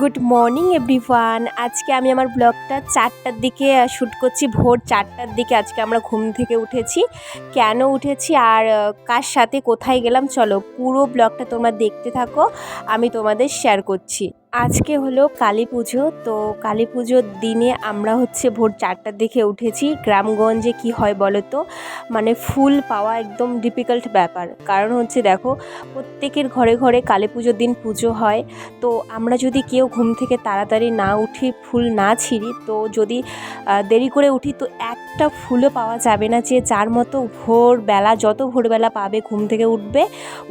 Good morning, everyone. আজকে আমি আমার ব্লগটা চারটার দিকে শ্যুট করছি, ভোর চারটার দিকে। আজকে আমরা ঘুম থেকে উঠেছি। কেন উঠেছি আর কার সাথে কোথায় গেলাম? চলো পুরো ব্লগটা তোমরা দেখতে থাকো। আমি তোমাদের শেয়ার করছি। আজকে হলো কালী পুজো তো কালী পুজোর দিনে আমরা হচ্ছে ভোর চারটার দিকে উঠেছি। গ্রামগঞ্জে কি হয় বলো তো? মানে ফুল পাওয়া একদম ডিফিকাল্ট ব্যাপার। কারণ হচ্ছে দেখো প্রত্যেকের ঘরে ঘরে কালী পুজোর দিন পুজো হয়। তো আমরা যদি কেউ ঘুম থেকে তাড়াতাড়ি না উঠি ফুল না ছিঁড়ি তো যদি দেরি করে উঠি তো একটা ফুলও পাওয়া যাবে না যে যার মতো ভোরবেলা যত ভোরবেলা পাবে ঘুম থেকে উঠবে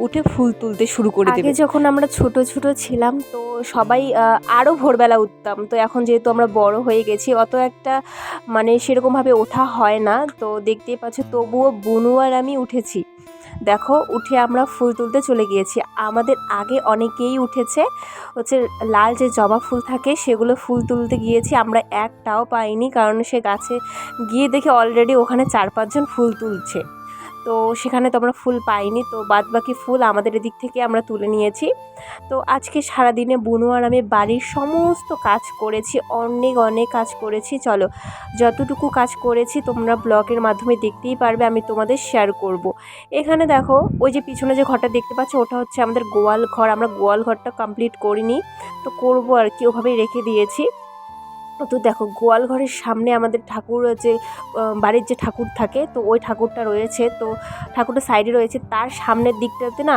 উঠে ফুল তুলতে শুরু করে দেবে। যখন আমরা ছোট ছোট ছিলাম তো সবাই আরও ভোরবেলা উঠতাম। তো এখন যেহেতু আমরা বড় হয়ে গেছি, অত একটা মানে সেরকমভাবে ওঠা হয় না। তো দেখতেই পাচ্ছ, তবুও বুনু আর আমি উঠেছি। দেখো, উঠে আমরা ফুল তুলতে চলে গিয়েছি। আমাদের আগে অনেকেই উঠেছে। হচ্ছে লাল যে জবা ফুল থাকে, সেগুলো ফুল তুলতে গিয়েছি। আমরা একটাও পাইনি, কারণ সে গাছে গিয়ে দেখে অলরেডি ওখানে চার পাঁচজন ফুল তুলছে। তো সেখানে তো আমরা ফুল পাইনি, তো বাদ বাকি ফুল আমাদের এদিক থেকে আমরা তুলে নিয়েছি। তো আজকে সারাদিনে বুনু আর আমি বাড়ির সমস্ত কাজ করেছি, অনেক অনেক কাজ করেছি। চলো, যতটুকু কাজ করেছি তোমরা ব্লগের মাধ্যমে দেখতেই পারবে, আমি তোমাদের শেয়ার করব। এখানে দেখো, ওই যে পিছনে যে ঘরটা দেখতে পাচ্ছ, ওটা হচ্ছে আমাদের গোয়াল ঘর। আমরা গোয়াল ঘরটা কমপ্লিট করিনি, তো করব আর কি, ওভাবেই রেখে দিয়েছি। তো দেখো, গোয়াল ঘরের সামনে আমাদের ঠাকুর যে বাড়ির যে ঠাকুর থাকে, তো ওই ঠাকুরটা রয়েছে। তো ঠাকুরটা সাইডে রয়েছে। তার সামনের দিকটাতে না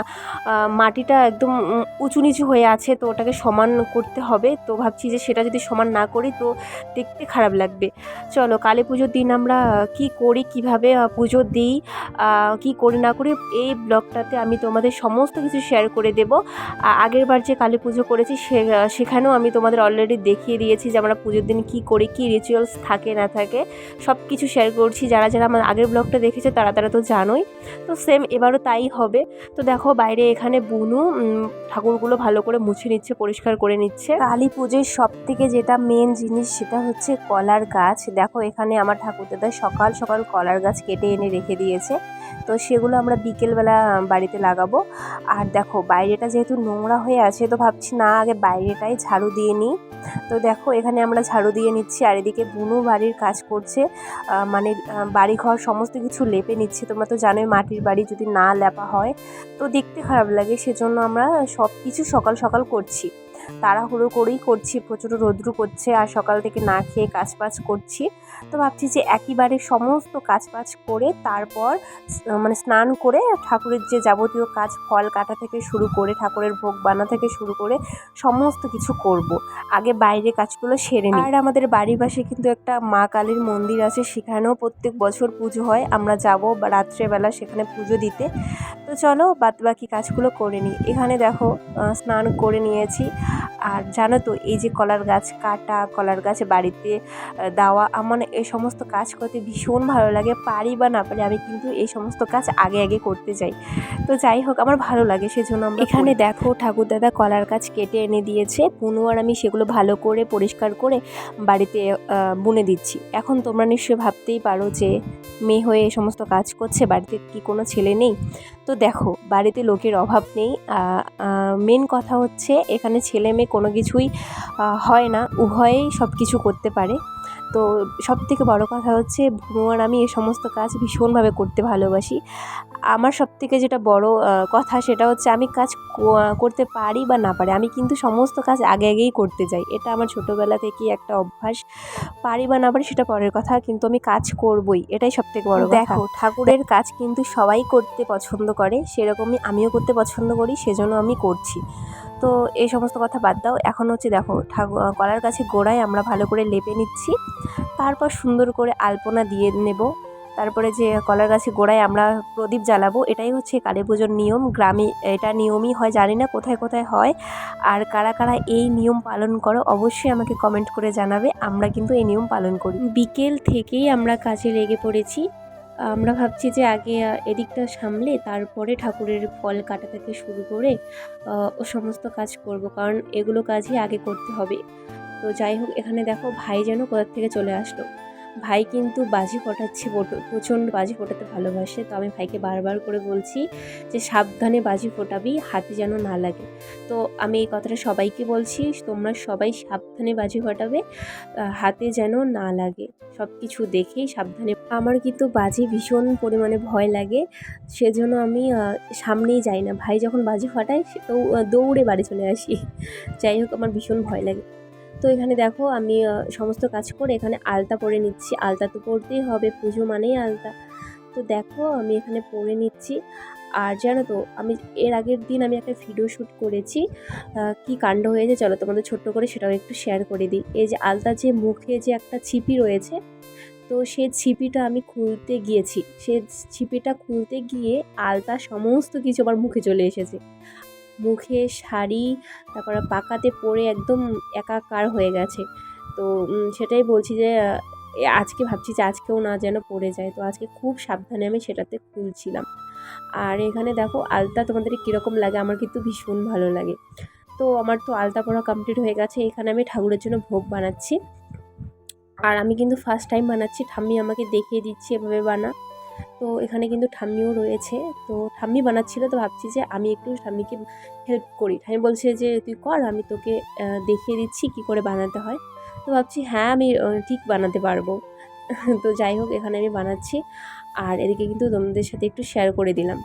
মাটিটা একদম উঁচু নিচু হয়ে আছে, তো ওটাকে সমান করতে হবে। তো ভাবছি যে সেটা যদি সমান না করি, তো দেখতে খারাপ লাগবে। চলো, কালী পুজোর দিন আমরা কি করি, কীভাবে পুজো দিই কি করি, না করি, এই ব্লগটাতে আমি তোমাদের সমস্ত কিছু শেয়ার করে দেব। আগের বার যে কালী পুজো করেছি সেখানেও আমি তোমাদের অলরেডি দেখিয়ে দিয়েছি যে আমরা পুজোর কী করি, কী রিচুয়ালস থাকে, না থাকে সব কিছু শেয়ার করছি। যারা যারা আমার আগের ব্লগটা দেখেছে, তারা তারা তো জানোই। তো সেম এবারও তাই হবে। তো দেখো, বাইরে এখানে বুনু ঠাকুরগুলো ভালো করে মুছে নিচ্ছে, পরিষ্কার করে নিচ্ছে। কালী পুজোর সব থেকে যেটা মেন জিনিস, সেটা হচ্ছে কলার গাছ। দেখো, এখানে আমার ঠাকুর দাদা সকাল সকাল কলার গাছ কেটে এনে রেখে দিয়েছে। তো সেগুলো আমরা বিকেলবেলা বাড়িতে লাগাবো। আর দেখো, বাইরেটা যেহেতু নোংরা হয়ে আছে, তো ভাবছি না, আগে বাইরেটাই ঝাড়ু দিয়ে নিই। তো দেখো, এখানে আমরা ঝাড়ু দিয়ে নিচ্ছি, আর এদিকে বুনু বাড়ির কাজ করছে। মানে বাড়ি ঘর সমস্ত কিছু লেপে নিচ্ছে। তোমরা তো জানোই, মাটির বাড়ি যদি না লেপা হয়, তো দেখতে খারাপ লাগে। সেজন্য আমরা সব কিছু সকাল সকাল করছি। তাড়াহুড়ো করেই করছি প্রচুর রৌদ্র করছে আর সকাল থেকে না খেয়ে কাজ বাজ করছি। তো ভাবছি যে একইবারে সমস্ত কাজ বাজ করে তারপর মানে স্নান করে ঠাকুরের যে যাবতীয় কাজ, ফল কাটা থেকে শুরু করে ঠাকুরের ভোগ বানা থেকে শুরু করে সমস্ত কিছু করব। আগে বাইরে কাজগুলো সেরে নিই। আর আমাদের বাড়ির পাশে কিন্তু একটা মা কালীর মন্দির আছে, সেখানেও প্রত্যেক বছর পুজো হয়। আমরা যাব রাত্রেবেলা সেখানে পুজো দিতে। তো চলো বাদ বাকি কাজগুলো করে নিই। এখানে দেখো স্নান করে নিয়েছি। আর জানো তো এই যে কলার গাছ কাটা কলার গাছ বাড়িতে দেওয়া আমার না এই সমস্ত কাজ করতে ভীষণ ভালো লাগে। পারি বা না পারি আমি কিন্তু এই সমস্ত কাজ আগে আগে করতে যাই তো যাই হোক আমার ভালো লাগে সেজন্য আমরা এখানে দেখো ঠাকুর দাদা কলার গাছ কেটে এনে দিয়েছে। পুনু আর আমি সেগুলো ভালো করে পরিষ্কার করে বাড়িতে বুনে দিচ্ছি। এখন তোমরা নিশ্চয়ই ভাবতেই পারো যে মেয়ে হয়ে এই সমস্ত কাজ করছে বাড়িতে কি কোনো ছেলে নেই? তো দেখো বাড়িতে লোকের অভাব নেই। মেন কথা হচ্ছে এখানে ছেলে মেয়ে কোনো কিছুই হয় না। উভয়েই সব কিছু করতে পারে। তো সব থেকে বড়ো কথা হচ্ছে আর আমি এই সমস্ত কাজ ভীষণভাবে করতে ভালোবাসি। আমার সব থেকে যেটা বড় কথা সেটা হচ্ছে, আমি কাজ করতে পারি বা না পারি, আমি কিন্তু সমস্ত কাজ আগে আগেই করতে যাই। এটা আমার ছোটোবেলা থেকেই একটা অভ্যাস। পারি বা না পারি সেটা পরের কথা, কিন্তু আমি কাজ করবই, এটাই সব থেকে বড় দেখো, ঠাকুরের কাজ কিন্তু সবাই করতে পছন্দ করে, সেরকমই আমিও করতে পছন্দ করি, সেজন্য আমি করছি। তো এই সমস্ত কথা বাদ দাও। এখন হচ্ছে দেখো ঠাকুর কলার কাছে গোড়ায় আমরা ভালো করে লেপে নিচ্ছি। তারপর সুন্দর করে আলপনা দিয়ে নেব। তারপরে যে কলার গাছে গোড়ায় আমরা প্রদীপ জ্বালাবো, এটাই হচ্ছে কালী পুজোর নিয়ম। গ্রামে এটা নিয়মই হয়, জানি না কোথায় কোথায় হয়। আর কারা কারা এই নিয়ম পালন করো, অবশ্যই আমাকে কমেন্ট করে জানাবে। আমরা কিন্তু এই নিয়ম পালন করি। বিকেল থেকেই আমরা কাজে লেগে পড়েছি। আমরা ভাবছি যে আগে এদিকটা সামলে তারপরে ঠাকুরের ফল কাটা থেকে শুরু করে ও সমস্ত কাজ করব। কারণ এগুলো কাজই আগে করতে হবে। তো যাই হোক, এখানে দেখো ভাই যেন কোথার থেকে চলে আসলো। ভাই কিন্তু বাজি ফোটাচ্ছে প্রচণ্ড বাজি ফোটাতে ভালোবাসে। তো আমি ভাইকে বারবার করে বলছি যে, সাবধানে বাজি ফোটাবি, হাতে যেন না লাগে। তো আমি এই কথাটা সবাইকে বলছি, তোমরা সবাই সাবধানে বাজি ফোটাবে হাতে যেন না লাগে। সব কিছু দেখেই সাবধানে আমার কিন্তু বাজি ভীষণ পরিমাণে ভয় লাগে। সেজন্য আমি সামনেই যাই না। ভাই যখন বাজি ফাটায় তো দৌড়ে বাড়ি চলে আসি। যাই হোক, আমার ভীষণ ভয় লাগে। তো এখানে দেখো আমি সমস্ত কাজ করে এখানে আলতা পরে নিচ্ছি। আলতা তো পরতেই হবে, পুজো মানেই আলতা। তো দেখো আমি এখানে পরে নিচ্ছি। আর জানো তো, আমি এর আগের দিন আমি একটা ভিডিও শ্যুট করেছি। কি কাণ্ড হয়েছে চলো তোমাদের ছোট্ট করে সেটাও একটু শেয়ার করে দিই। এই যে আলতা যে মুখে যে একটা ছিপি রয়েছে, তো সেই ছিপিটা আমি খুলতে গিয়েছি। সে ছিপিটা খুলতে গিয়ে আলতা সমস্ত কিছু আমার মুখে চলে এসেছে। মুখে শাড়ি, তারপরে পাকাতে পরে একদম একাকার হয়ে গেছে। তো সেটাই বলছি যে আজকে ভাবছি যে আজকেও না যেন পড়ে যায়। তো আজকে খুব সাবধানে আমি সেটাতে খুলছিলাম। আর এখানে দেখো আলতা তোমাদের কীরকম লাগে, আমার কিন্তু ভীষণ ভালো লাগে। তো, আমার তো আলতা পড়া কমপ্লিট হয়ে গেছে, এখানে আমি ঠাকুরের জন্য ভোগ বানাচ্ছি। আর আমি কিন্তু ফার্স্ট টাইম বানাচ্ছি, ঠাম্মি আমাকে দেখিয়ে দিচ্ছি এভাবে বানা। তো এখানে কিন্তু ঠাম্মিও রয়েছে। তো ঠাম্মি বানাচ্ছিল তো ভাবছি যে আমি একটু ঠাম্মিকে হেল্প করি। ঠাম্মি বলছে যে, তুই কর, আমি তোকে দেখিয়ে দিচ্ছি কি করে বানাতে হয়। তো ভাবছি হ্যাঁ আমি ঠিক বানাতে পারব। তো যাই হোক, এখানে আমি বানাচ্ছি। আর এদিকে কিন্তু তোমাদের সাথে একটু শেয়ার করে দিলাম।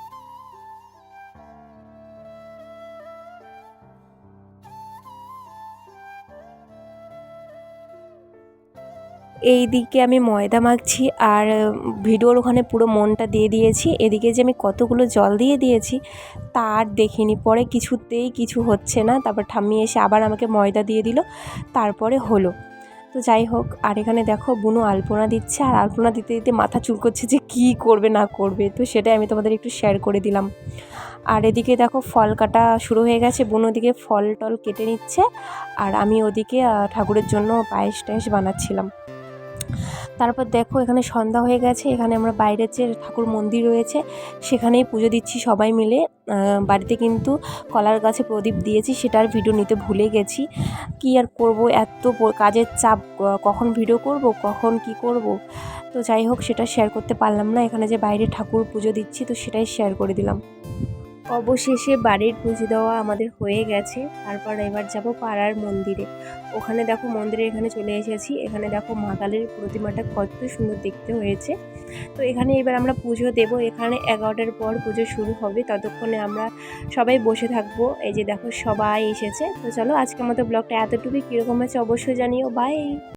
এই দিকে আমি ময়দা মাখছি আর ভিডিওর ওখানে পুরো মনটা দিয়ে দিয়েছি। এদিকে যে আমি কতগুলো জল দিয়ে দিয়েছি তার দেখিনি। পরে কিছুতেই কিছু হচ্ছে না। তারপর ঠাম্মি এসে আবার আমাকে ময়দা দিয়ে দিল, তারপরে হলো। তো যাই হোক, আর এখানে দেখো বুনো আলপনা দিচ্ছে। আর আলপনা দিতে দিতে মাথা চুল করছে যে কী করবে, না করবে। তো সেটাই আমি তোমাদের একটু শেয়ার করে দিলাম। আর এদিকে দেখো ফল কাটা শুরু হয়ে গেছে। বুনু ওদিকে ফল টল কেটে নিচ্ছে। আর আমি ওদিকে ঠাকুরের জন্য পায়েস টায়েস বানাচ্ছিলাম। তারপর দেখো, এখানে সন্ধ্যা হয়ে গেছে। এখানে আমরা বাইরের যে ঠাকুর মন্দির রয়েছে, সেখানেই পুজো দিচ্ছি সবাই মিলে। বাড়িতে কিন্তু কলার গাছে প্রদীপ দিয়েছি সেটার ভিডিও নিতে ভুলে গেছি। কি আর করব? এত কাজের চাপ কখন ভিডিও করব? কখন কি করব? তো যাই হোক, সেটা শেয়ার করতে পারলাম না। এখানে যে বাইরে ঠাকুর পুজো দিচ্ছি, তো সেটাই শেয়ার করে দিলাম। অবশেষে বাড়ির পুজো দেওয়া আমাদের হয়ে গেছে। তারপর এবার যাব পাড়ার মন্দিরে। ওখানে দেখো মন্দিরে এখানে চলে এসেছি। এখানে দেখো মাতালের প্রতিমাটা কত সুন্দর দেখতে হয়েছে। তো এখানে এবার আমরা পুজো দেব। এখানে এগারোটার পর পুজো শুরু হবে। ততক্ষণে আমরা সবাই বসে থাকব। এই যে দেখো সবাই এসেছে। তো চলো আজকের মতো ব্লগটা এতটুকুই। কীরকম আছে অবশ্যই জানিও। বাই